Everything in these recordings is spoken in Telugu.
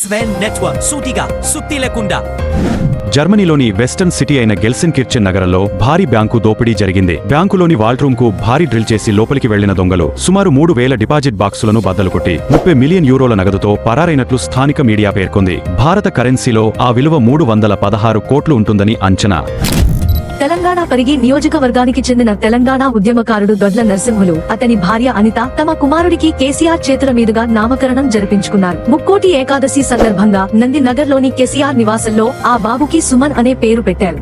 స్వెన్ నెట్వర్క్ సూటిగా సుత్తి లేకుండా జర్మనీలోని వెస్టర్న్ సిటీ అయిన గెల్సిన్ కిర్చెన్ నగరంలో భారీ బ్యాంకు దోపిడీ జరిగింది. బ్యాంకులోని వాల్డ్రూమ్కు భారీ డ్రిల్ చేసి లోపలికి వెళ్ళిన దొంగలు సుమారు మూడు వేల డిపాజిట్ బాక్సులను బద్దలు కొట్టి ముప్పై మిలియన్ యూరోల నగదుతో పరారైనట్లు స్థానిక మీడియా పేర్కొంది. భారత కరెన్సీలో ఆ విలువ మూడు వందల పదహారు కోట్లు ఉంటుందని అంచనా. తెలంగాణ పరిగి నియోజకవర్గానికి చెందిన తెలంగాణ ఉద్యమకారుడు దొడ్ల నరసింహులు అతని భార్య అనిత తమ కుమారుడికి కేసీఆర్ చేతుల మీదుగా నామకరణం జరిపించుకున్నారు. ముక్కోటి ఏకాదశి సందర్భంగా నందినగర్లోని కేసీఆర్ నివాసంలో ఆ బాబుకి సుమన్ అనే పేరు పెట్టారు.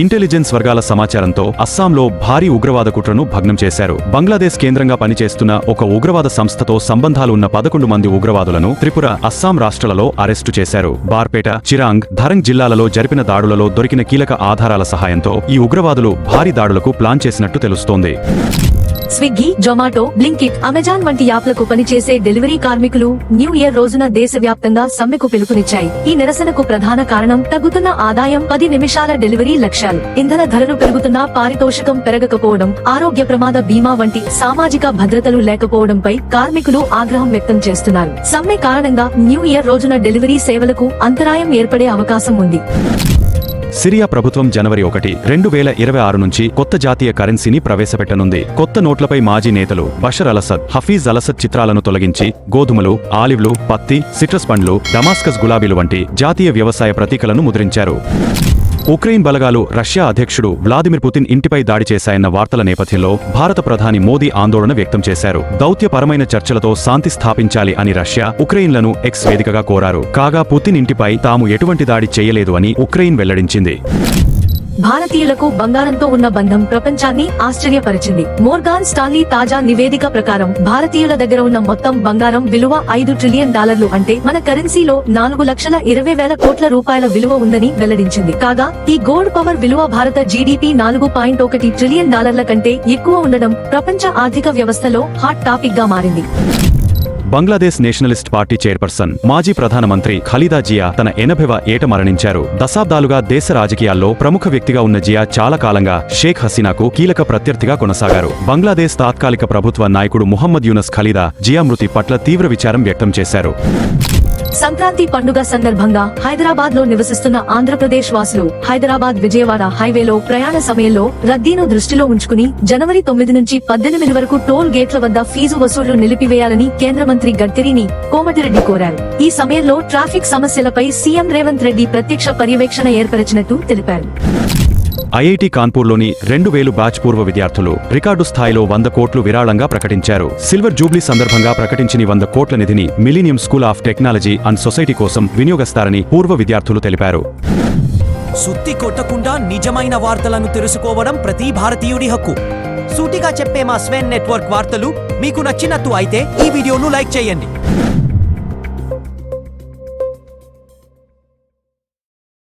ఇంటెలిజెన్స్ వర్గాల సమాచారంతో అస్సాంలో భారీ ఉగ్రవాద కుట్రను భగ్నం చేశారు. బంగ్లాదేశ్ కేంద్రంగా పనిచేస్తున్న ఒక ఉగ్రవాద సంస్థతో సంబంధాలు ఉన్న పదకొండు మంది ఉగ్రవాదులను త్రిపుర అస్సాం రాష్ట్రాలలో అరెస్టు చేశారు. బార్పేట చిరాంగ్ ధరంగ్ జిల్లాలలో జరిపిన దాడులలో దొరికిన కీలక ఆధారాల సహాయంతో ఈ ఉగ్రవాదులు భారీ దాడులకు ప్లాన్ చేసినట్టు తెలుస్తోంది. స్విగ్గీ జొమాటో బ్లింకిట్ అమెజాన్ వంటి యాప్లకు పనిచేసే డెలివరీ కార్మికులు న్యూ ఇయర్ రోజున దేశవ్యాప్తంగా సమ్మెకు పిలుపునిచ్చాయి. ఈ నిరసనకు ప్రధాన కారణం తగ్గుతున్న ఆదాయం పది నిమిషాల డెలివరీ లక్ష్యాలు. ఇంధన ధరలు పెరుగుతున్నా పారితోషికం పెరగకపోవడం ఆరోగ్య ప్రమాద బీమా వంటి సామాజిక భద్రతలు లేకపోవడంపై కార్మికులు ఆగ్రహం వ్యక్తం చేస్తున్నారు. సమ్మె కారణంగా న్యూ ఇయర్ రోజున డెలివరీ సేవలకు అంతరాయం ఏర్పడే అవకాశం ఉంది. సిరియా ప్రభుత్వం జనవరి ఒకటి రెండు వేల ఇరవై ఆరు నుంచి కొత్త జాతీయ కరెన్సీని ప్రవేశపెట్టనుంది. కొత్త నోట్లపై మాజీ నేతలు బషర్ అలసద్ హఫీజ్ అలసద్ చిత్రాలను తొలగించి గోధుమలు ఆలివ్లు పత్తి సిట్రస్ పండ్లు డమాస్కస్ గులాబీలు వంటి జాతీయ వ్యవసాయ ప్రతీకలను ముద్రించారు. ఉక్రెయిన్ బలగాలు రష్యా అధ్యక్షుడు వ్లాదిమిర్ పుతిన్ ఇంటిపై దాడి చేశాయన్న వార్తల నేపథ్యంలో భారత ప్రధాని మోదీ ఆందోళన వ్యక్తం చేశారు. దౌత్యపరమైన చర్చలతో శాంతి స్థాపించాలి అని రష్యా ఉక్రెయిన్లను ఎక్స్ వేదికగా కోరారు. కాగా పుతిన్ ఇంటిపై తాము ఎటువంటి దాడి చేయలేదు అని ఉక్రెయిన్ వెల్లడించింది. భారతీయులకు బంగారంతో ఉన్న బంధం ప్రపంచాన్ని ఆశ్చర్యపరిచింది. మోర్గాన్ స్టాన్లీ తాజా నివేదిక ప్రకారం భారతీయుల దగ్గర ఉన్న మొత్తం బంగారం విలువ ఐదు ట్రిలియన్ డాలర్లు అంటే మన కరెన్సీలో నాలుగు లక్షల ఇరవై వేల కోట్ల రూపాయల విలువ ఉందని వెల్లడించింది. కాగా ఈ గోల్డ్ పవర్ విలువ భారత జీడీపీ నాలుగు పాయింట్ ఒకటి ట్రిలియన్ డాలర్ల కంటే ఎక్కువ ఉండడం ప్రపంచ ఆర్థిక వ్యవస్థలో హాట్ టాపిక్గా మారింది. బంగ్లాదేశ్ నేషనలిస్ట్ పార్టీ చైర్పర్సన్ మాజీ ప్రధానమంత్రి ఖలీదా జియా తన ఎనభైవ ఏట మరణించారు. దశాబ్దాలుగా దేశ రాజకీయాల్లో ప్రముఖ వ్యక్తిగా ఉన్న జియా చాలా కాలంగా షేక్ హసీనాకు కీలక ప్రత్యర్థిగా కొనసాగారు. బంగ్లాదేశ్ తాత్కాలిక ప్రభుత్వ నాయకుడు ముహమ్మద్ యూనస్ ఖలీదా జియా మృతి పట్ల తీవ్ర విచారం వ్యక్తం చేశారు. సంక్రాంతి పండుగ సందర్భంగా హైదరాబాద్లో నివసిస్తున్న ఆంధ్రప్రదేశ్ వాసులు హైదరాబాద్ విజయవాడ హైవేలో ప్రయాణ సమయంలో రద్దీను దృష్టిలో ఉంచుకుని జనవరి తొమ్మిది నుంచి పద్దెనిమిది వరకు టోల్ గేట్ల వద్ద ఫీజు వసూళ్ళు నిలిపివేయాలని కేంద్ర మంత్రి గడ్కరీని కోమటిరెడ్డి కోరారు. ఈ సమయంలో ట్రాఫిక్ సమస్యలపై సీఎం రేవంత్ రెడ్డి ప్రత్యక్ష పర్యవేక్షణ ఏర్పరిచినట్టు తెలిపారు. ఐఐటి కాన్పూర్లోని రెండు వేలు బ్యాచ్ పూర్వ విద్యార్థులు రికార్డు స్థాయిలో వంద కోట్లు విరాళంగా ప్రకటించారు. సిల్వర్ జూబ్లీ సందర్భంగా ప్రకటించిన వంద కోట్ల నిధిని millennium school of technology and society కోసం వినియోగిస్తారని పూర్వ విద్యార్థులు తెలిపారు. సుత్తి కొట్టకుండా నిజమైన వార్తలను తెలుసుకోవడం ప్రతి భారతీయుడి హక్కు. సూటిగా చెప్పే మా స్వెన్ నెట్వర్క్ వార్తలు మీకు నచ్చినట్టు అయితే ఈ వీడియోను లైక్ చేయండి.